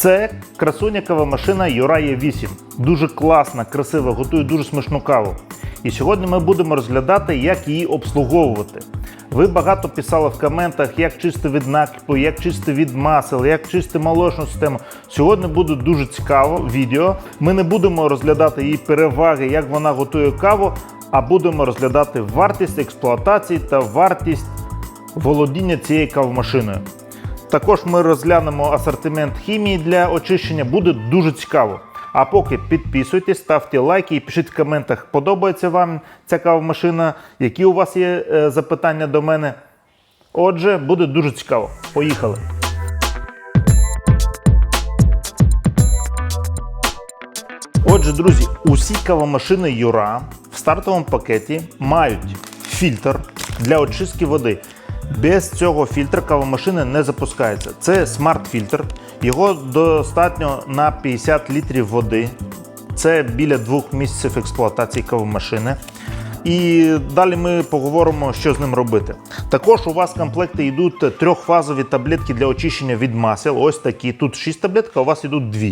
Це красуня кавомашина Юрає 8. Дуже класна, красива, готує дуже смачну каву. І сьогодні ми будемо розглядати, як її обслуговувати. Ви багато писали в коментах, як чисти від накипу, як чисти від масел, як чисти молочну систему. Сьогодні буде дуже цікаво відео. Ми не будемо розглядати її переваги, як вона готує каву, а будемо розглядати вартість експлуатації та вартість володіння цією кавомашиною. Також ми розглянемо асортимент хімії для очищення. Буде дуже цікаво. А поки підписуйтесь, ставте лайки і пишіть в коментах, подобається вам ця кавомашина, які у вас є е, запитання до мене. Отже, буде дуже цікаво. Поїхали! Отже, друзі, усі кавомашини Юра в стартовому пакеті мають фільтр для очистки води. Без цього фільтра кавомашина не запускається. Це смарт-фільтр. Його достатньо на 50 літрів води. Це біля двох місяців експлуатації кавомашини. І далі ми поговоримо, що з ним робити. Також у вас в комплекті йдуть трьохфазові таблетки для очищення від масел. Ось такі. Тут 6 таблеток, а у вас йдуть 2.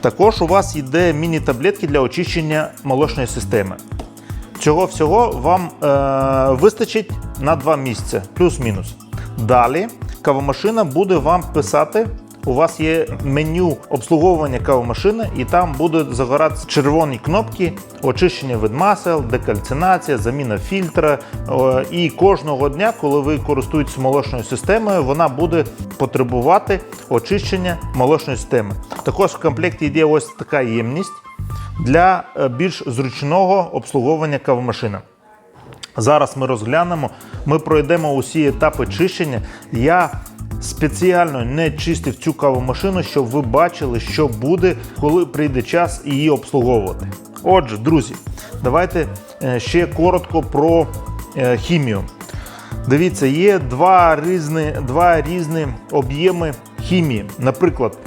Також у вас йде міні-таблетки для очищення молочної системи. Цього всього вам е, вистачить на 2 місяці, плюс-мінус. Далі кавомашина буде вам писати. У вас є меню обслуговування кавомашини, і там будуть загоратися червоні кнопки очищення від масел, декальцинація, заміна фільтра. І кожного дня, коли ви користуєтесь молочною системою, вона буде потребувати очищення молочної системи. Також в комплекті йде ось така ємність для е, більш зручного обслуговування кавомашини. Зараз ми розглянемо, ми пройдемо усі етапи чищення. Я спеціально не чистив цю кавомашину, щоб ви бачили, що буде, коли прийде час її обслуговувати. Отже, друзі, давайте е, ще коротко про е, хімію. Дивіться, є два різні, два різні об'єми хімії. Наприклад,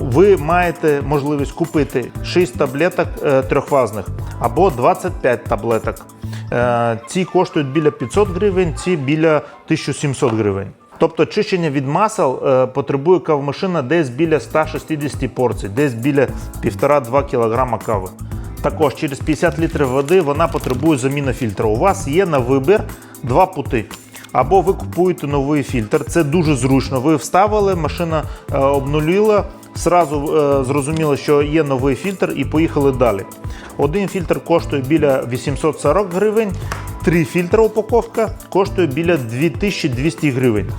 ви маєте можливість купити 6 таблеток е, трьохфазних або 25 таблеток. Е, Ці коштують біля 500 гривень, ці біля 1700 гривень. Тобто чищення від масел е, потребує кавомашина десь біля 160 порцій, десь біля 1,5-2 кг кави. Також через 50 літрів води вона потребує заміни фільтру. У вас є на вибір два пути. Або ви купуєте новий фільтр, це дуже зручно. Ви вставили, машина е, зразу е, зрозуміло, що є новий фільтр, і поїхали далі. Один фільтр коштує біля 840 гривень, три фільтри упаковка коштує біля 2200 гривень.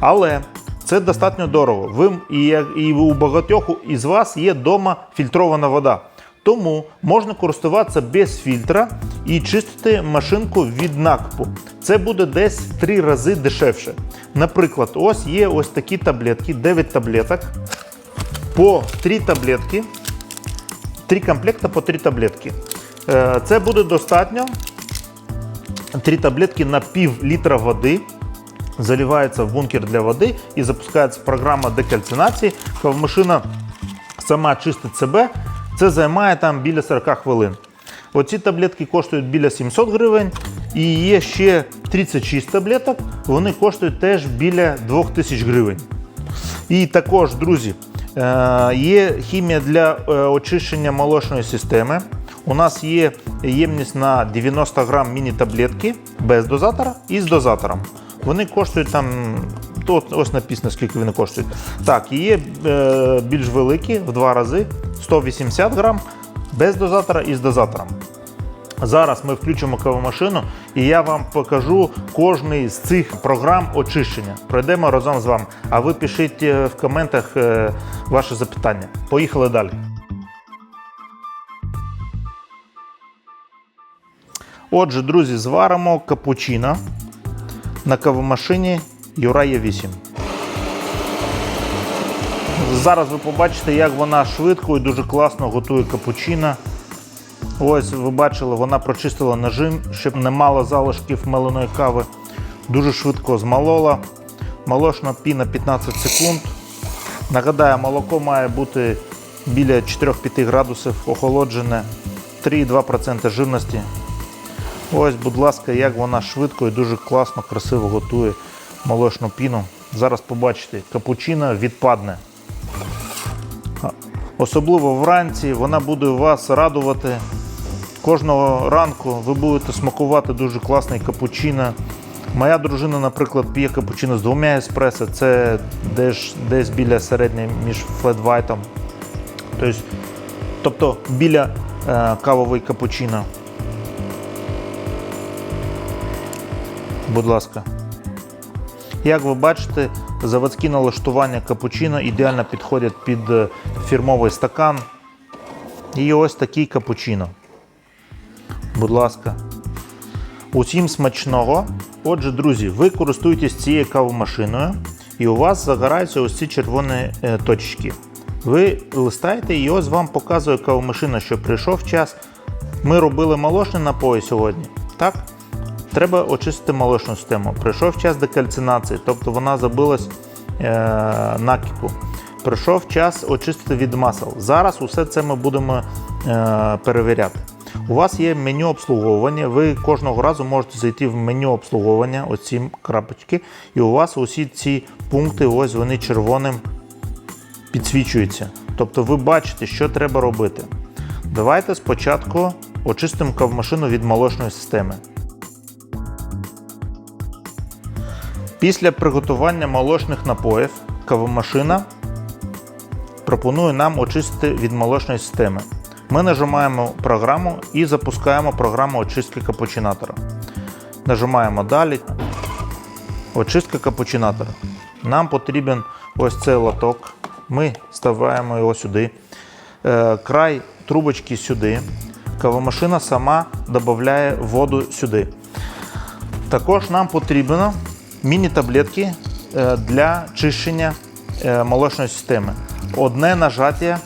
Але це достатньо дорого. Ви і, і у багатьох із вас є вдома фільтрована вода. Тому можна користуватися без фільтра і чистити машинку від накипу. Це буде десь в 3 рази дешевше. Наприклад, ось є ось такі таблетки, 9 таблеток. По 3 таблетки, 3 комплекти по 3 таблетки. Е, Це буде достатньо. 3 таблетки на пів літра води заливається в бункер для води і запускається програма декальцинації. Кавомашина сама чистить себе. Це займає там біля 40 хвилин. Оці таблетки коштують біля 700 гривень. І є ще 36 таблеток, вони коштують теж біля 2000 гривень. І також, друзі, є хімія для е, очищення молочної системи. У нас є ємність на 90 грам міні-таблетки без дозатора і з дозатором. Вони коштують там, то ось написано, скільки вони коштують. Так, є е, більш великі в два рази 180 грам без дозатора і з дозатором. Зараз ми включимо кавомашину і я вам покажу кожний з цих програм очищення. Пройдемо разом з вами. А ви пишіть е, в коментах е, ваші запитання. Поїхали далі. Отже, друзі, зваримо капучино на кавомашині Юрає 8. Зараз ви побачите, як вона швидко і дуже класно готує капучино. Ось ви бачили, вона прочистила нажим, щоб не мало залишків меленої кави. Дуже швидко змолола. Молочна піна 15 секунд. Нагадаю, молоко має бути біля 4-5 градусів охолоджене, 3,2% жирності. Ось, будь ласка, як вона швидко і дуже класно, красиво готує молочну піну. Зараз побачите, капучино відпадне. Особливо вранці вона буде вас радувати. Кожного ранку ви будете смакувати дуже класний капучино. Моя дружина, наприклад, п'є капучино з двома еспресо. Це десь, десь біля середньої між флетвайтом. Тобто, тобто біля е, кавовий капучино. Будь ласка. Як ви бачите, заводські налаштування капучино ідеально підходять під е, фірмовий стакан. І ось такий капучино. Будь ласка. Усім смачного. Отже, друзі, ви користуєтесь цією кавомашиною, і у вас загораються ось ці червоні е, точки. Ви листаєте і ось вам показує кавомашина, що прийшов час. Ми робили молочні напої сьогодні. Так? Треба очистити молочну систему. Прийшов час декальцинації, тобто вона забилась е, накипу. Прийшов час очистити від масел. Зараз усе це ми будемо е, перевіряти. У вас є меню обслуговування. Ви кожного разу можете зайти в меню обслуговування, оці крапочки, і у вас усі ці пункти, ось вони червоним підсвічуються. Тобто ви бачите, що треба робити. Давайте спочатку очистимо кавмашину від молочної системи. Після приготування молочних напоїв кавомашина пропонує нам очистити від молочної системи. Ми нажимаємо програму і запускаємо програму очистки капучинатора. Нажимаємо далі. Очистка капучинатора. Нам потрібен ось цей лоток. Ми ставляємо його сюди. Е, Край трубочки сюди. Кавомашина сама додає воду сюди. Також нам потрібно міні-таблетки е, для чищення е, молочної системи. Одне нажаття,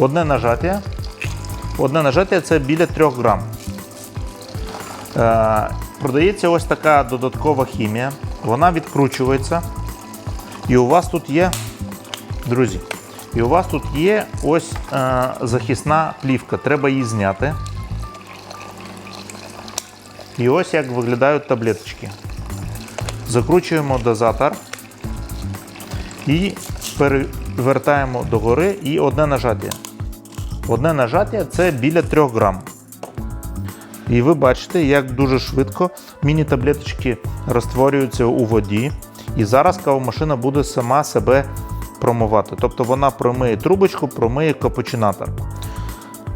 одне нажаття, одне нажаття це біля 3 грам. Е, Продається ось така додаткова хімія. Вона відкручується. І у вас тут є, друзі, і у вас тут є ось е, захисна плівка. Треба її зняти. І ось як виглядають таблеточки. Закручуємо дозатор і перевертаємо догори і одне нажаття. Одне нажаття це біля 3 грам. І ви бачите, як дуже швидко міні-таблеточки розтворюються у воді. І зараз кавомашина буде сама себе промивати. Тобто вона промиє трубочку, промиє капучинатор.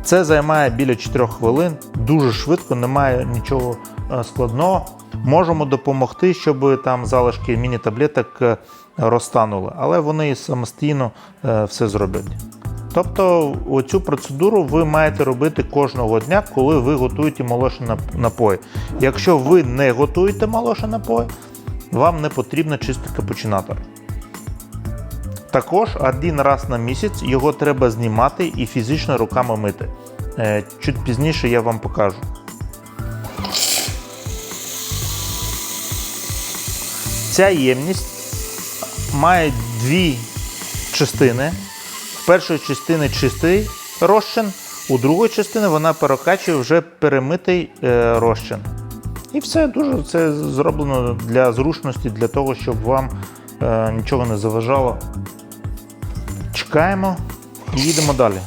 Це займає біля 4 хвилин, дуже швидко, немає нічого е, складного. Можемо допомогти, щоб там залишки міні-таблеток е, розтанули, але вони самостійно е, все зроблять. Тобто оцю процедуру ви маєте робити кожного дня, коли ви готуєте молочні нап- напої. Якщо ви не готуєте молочні напої, вам не потрібно чистий капучинатор. Також один раз на місяць його треба знімати і фізично руками мити. Е, Чуть пізніше я вам покажу. Ця ємність має дві частини. Першої частини чистий розчин, у другої частини вона перекачує вже перемитий е, розчин. І все дуже це зроблено для зручності, для того, щоб вам е, нічого не заважало. Чекаємо і їдемо далі.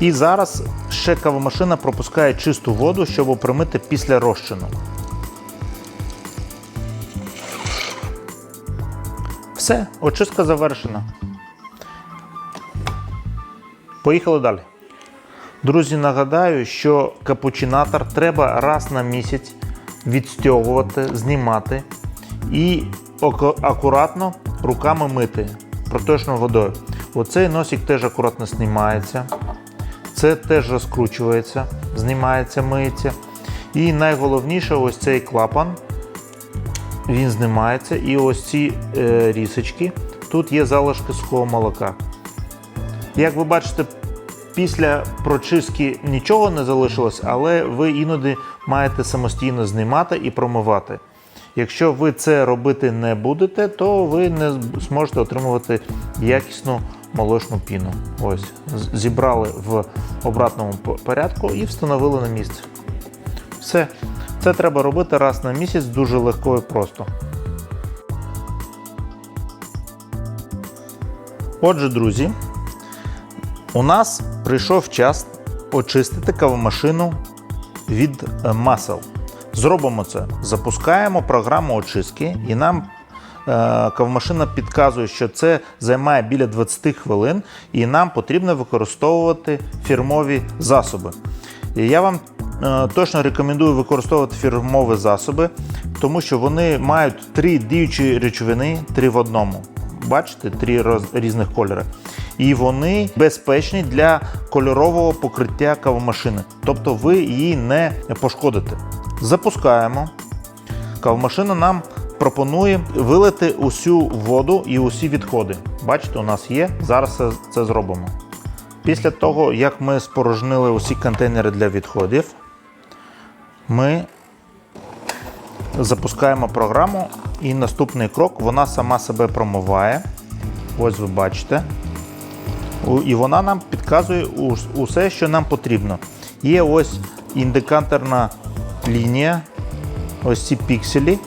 І зараз ще кавомашина пропускає чисту воду, щоб промити після розчину. Все, очистка завершена. Поїхали далі. Друзі, нагадаю, що капучинатор треба раз на місяць відстягувати, знімати і акуратно руками мити проточною водою. Оцей носик теж акуратно знімається. Це теж розкручується, знімається, миється. І найголовніше ось цей клапан. Він знімається. І ось ці е, рісочки. Тут є залишки сухого молока. Як ви бачите, після прочистки нічого не залишилось, але ви іноді маєте самостійно знімати і промивати. Якщо ви це робити не будете, то ви не зможете отримувати якісну молочну піну. Ось, зібрали в обратному порядку і встановили на місце. Все. Це треба робити раз на місяць дуже легко і просто. Отже, друзі, у нас прийшов час очистити кавомашину від е, масел. Зробимо це. Запускаємо програму очистки, і нам е, кавомашина підказує, що це займає біля 20 хвилин, і нам потрібно використовувати фірмові засоби. І я вам точно рекомендую використовувати фірмові засоби, тому що вони мають три діючі речовини, три в одному. Бачите, три роз- різних кольори. І вони безпечні для кольорового покриття кавомашини. Тобто ви її не пошкодите. Запускаємо. Кавомашина нам пропонує вилити усю воду і усі відходи. Бачите, у нас є. Зараз це, це зробимо. Після того, як ми спорожнили усі контейнери для відходів, ми запускаємо програму, і наступний крок вона сама себе промиває. Ось ви бачите. І вона нам підказує усе, що нам потрібно. Є ось індикаторна лінія, ось ці пікселі.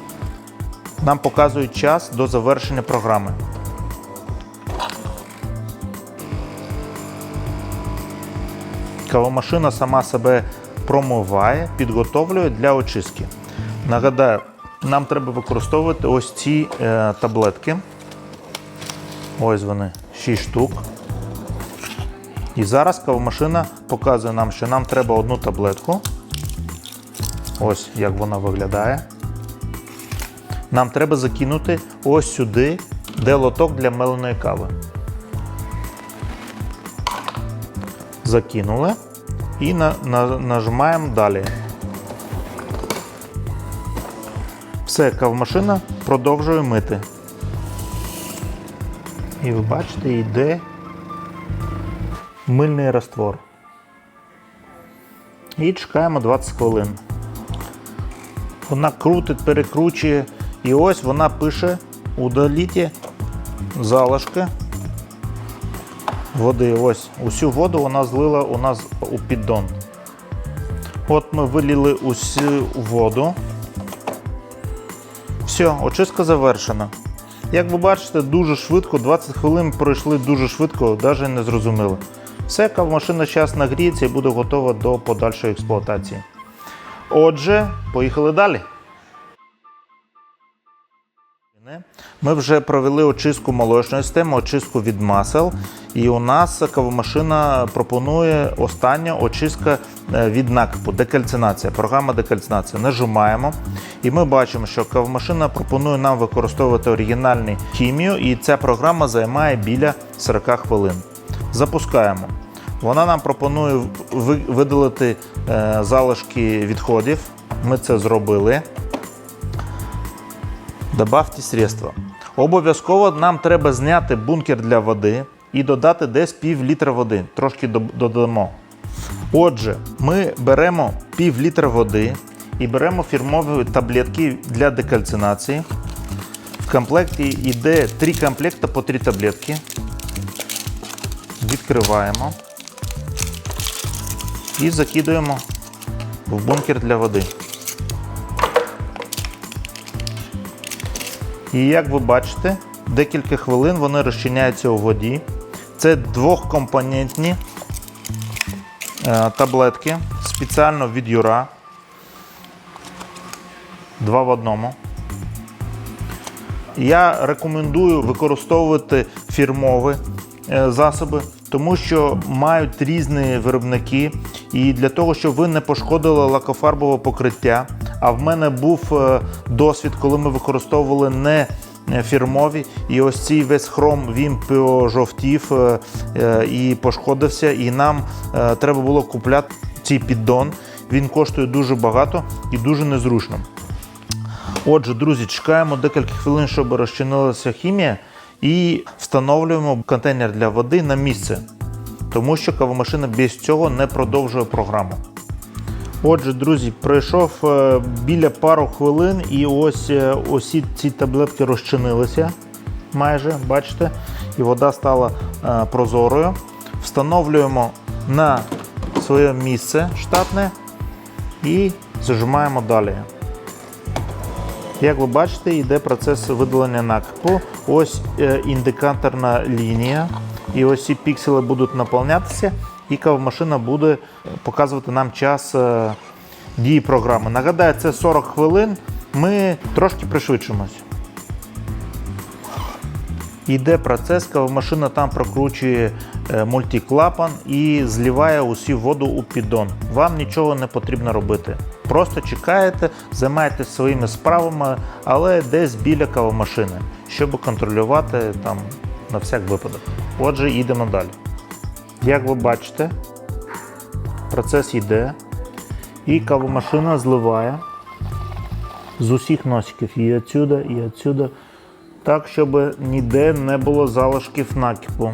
Нам показують час до завершення програми. Кавомашина сама себе промиває, підготовлює для очистки. Нагадаю, нам треба використовувати ось ці е, таблетки. Ось вони, 6 штук. І зараз кавомашина показує нам, що нам треба одну таблетку. Ось як вона виглядає. Нам треба закинути ось сюди, де лоток для меленої кави. Закинули і на, на, нажимаємо далі. Все, кавмашина продовжує мити. І ви бачите, йде мильний раствор. І чекаємо 20 хвилин. Вона крутить, перекручує, і ось вона пише удаліть залишки води. Ось усю воду вона злила у нас у піддон. От ми виліли усю воду. Все, очистка завершена. Як ви бачите, дуже швидко, 20 хвилин пройшли дуже швидко, навіть не зрозуміли. Все, кавмашина зараз нагріється і буде готова до подальшої експлуатації. Отже, поїхали далі. Ми вже провели очистку молочної системи, очистку від масел. І у нас кавомашина пропонує остання очистка е, від накипу, декальцинація, програма декальцинація. Нажимаємо, і ми бачимо, що кавомашина пропонує нам використовувати оригінальну хімію, і ця програма займає біля 40 хвилин. Запускаємо. Вона нам пропонує видалити е, залишки відходів. Ми це зробили. Добавте средства. Обов'язково нам треба зняти бункер для води і додати десь пів літра води. Трошки додамо. Отже, ми беремо пів літра води і беремо фірмові таблетки для декальцинації. В комплекті йде три комплекти по три таблетки. Відкриваємо і закидуємо в бункер для води. І як ви бачите, декілька хвилин вони розчиняються у воді. Це двохкомпонентні е, таблетки спеціально від Юра. Два в одному. Я рекомендую використовувати фірмові е, засоби, тому що мають різні виробники. І для того, щоб ви не пошкодили лакофарбове покриття. А в мене був е, досвід, коли ми використовували не е, фірмові, і ось цей весь хром він пожовтів е, і пошкодився. І нам треба було купляти цей піддон. Він коштує дуже багато і дуже незручно. Отже, друзі, чекаємо декілька хвилин, щоб розчинилася хімія, і встановлюємо контейнер для води на місце, тому що кавомашина без цього не продовжує програму. Отже, друзі, пройшов е, біля пару хвилин, і ось е, усі ці таблетки розчинилися майже, бачите, і вода стала е, прозорою. Встановлюємо на своє місце штатне і Зажимаємо далі. Як ви бачите, йде процес видалення накипу. Ось індикаторна лінія. І ось ці пікселі будуть наповнятися, і кавомашина буде показувати нам час е, дії програми. Нагадаю, це 40 хвилин. Ми трошки пришвидшимось. Йде процес, кавомашина там прокручує е, мультиклапан і зливає усю воду у піддон. Вам нічого не потрібно робити. Просто чекаєте, займаєтесь своїми справами, але десь біля кавомашини, щоб контролювати там на всяк випадок. Отже, йдемо далі. Як ви бачите, процес йде, і кавомашина зливає з усіх носиків і отсюда, і отсюда так, щоб ніде не було залишків накипу.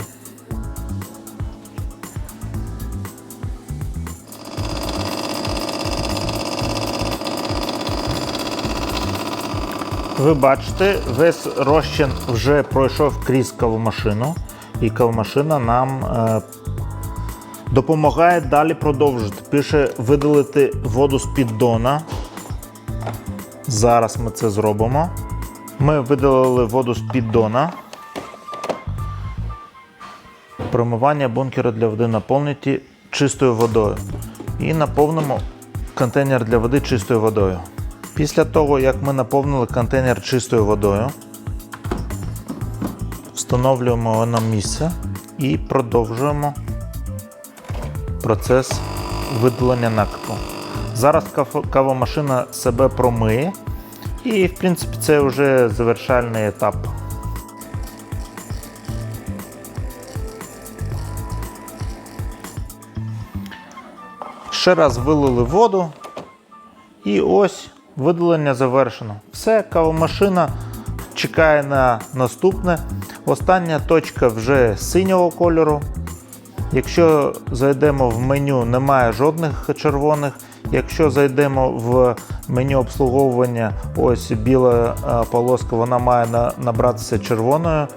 Ви бачите, весь розчин вже пройшов крізь кавомашину, і кавомашина нам е, допомагає далі продовжити. Пише видалити воду з піддона. Зараз ми це зробимо. Ми видалили воду з піддона. Промивання бункера для води наповнити чистою водою. І наповнимо контейнер для води чистою водою. Після того, як ми наповнили контейнер чистою водою, встановлюємо його на місце і продовжуємо процес видалення накипу. Зараз кавомашина себе промиє. І, в принципі, це вже завершальний етап. Ще раз вилили воду. І ось видалення завершено. Все, кавомашина чекає на наступне. Остання точка вже синього кольору. Якщо зайдемо в меню, немає жодних червоних. Якщо зайдемо в меню обслуговування, ось біла е, полоска, вона має набратися червоною,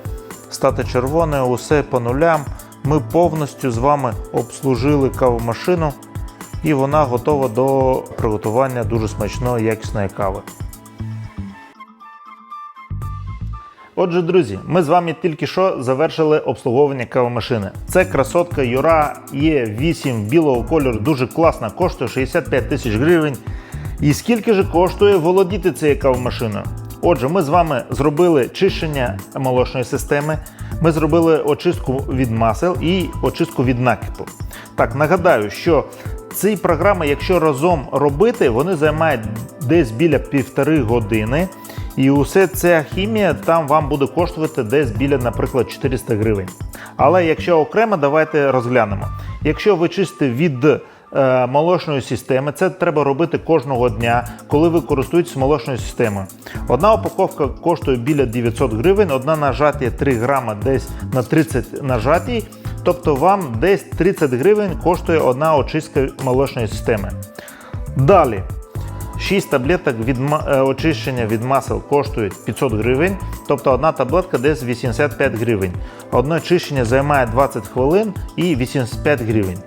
стати червоною, усе по нулям. Ми повністю з вами обслужили кавомашину і вона готова до приготування дуже смачної якісної кави. Отже, друзі, ми з вами тільки що завершили обслуговування кавомашини. Це красотка Юра Е8 білого кольору, дуже класна, коштує 65 тисяч гривень. І скільки ж коштує володіти цією кавомашиною? Отже, ми з вами зробили чищення молочної системи, ми зробили очистку від масел і очистку від накипу. Так, нагадаю, що ці програми, якщо разом робити, вони займають десь біля півтори години. І усе ця хімія там вам буде коштувати десь біля, наприклад, 400 гривень. Але якщо окремо, давайте розглянемо. Якщо ви чистите від е, молочної системи, це треба робити кожного дня, коли ви користуєтесь молочною системою. Одна упаковка коштує біля 900 гривень, одна нажаття 3 грама десь на 30 нажатій. Тобто вам десь 30 гривень коштує одна очистка молочної системи. Далі. 6 таблеток від е, очищення від масел коштують 500 гривень, тобто одна таблетка десь 85 гривень. Одне очищення займає 20 хвилин і 85 гривень.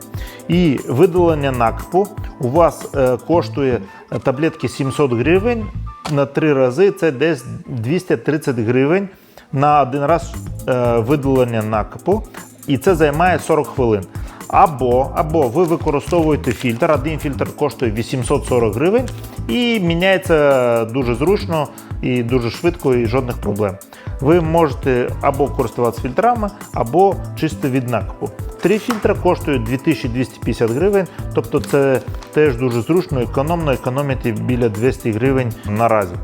І видалення накипу у вас е, коштує е, таблетки 700 гривень на 3 рази, це десь 230 гривень на один раз видалення накипу, і це займає 40 хвилин. Або, або ви використовуєте фільтр. Один фільтр коштує 840 гривень і міняється дуже зручно і дуже швидко, і жодних проблем. Ви можете або користуватися фільтрами, або чисто від накипу. Три фільтри коштують 2250 гривень, тобто це теж дуже зручно, економно, економити біля 200 гривень наразі.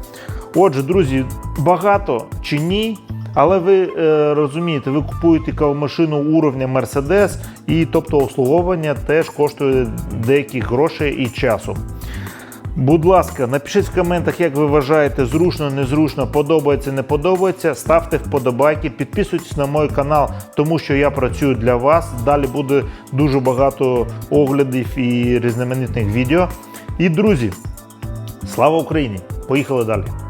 Отже, друзі, багато чи ні? Але ви е, розумієте, ви купуєте кавомашину уровня Mercedes, і тобто обслуговування теж коштує деяких грошей і часу. Будь ласка, напишіть в коментах, як ви вважаєте, зручно, незручно, подобається, не подобається. Ставте вподобайки, підписуйтесь на мій канал, тому що я працюю для вас. Далі буде дуже багато оглядів і різноманітних відео. І друзі, слава Україні! Поїхали далі!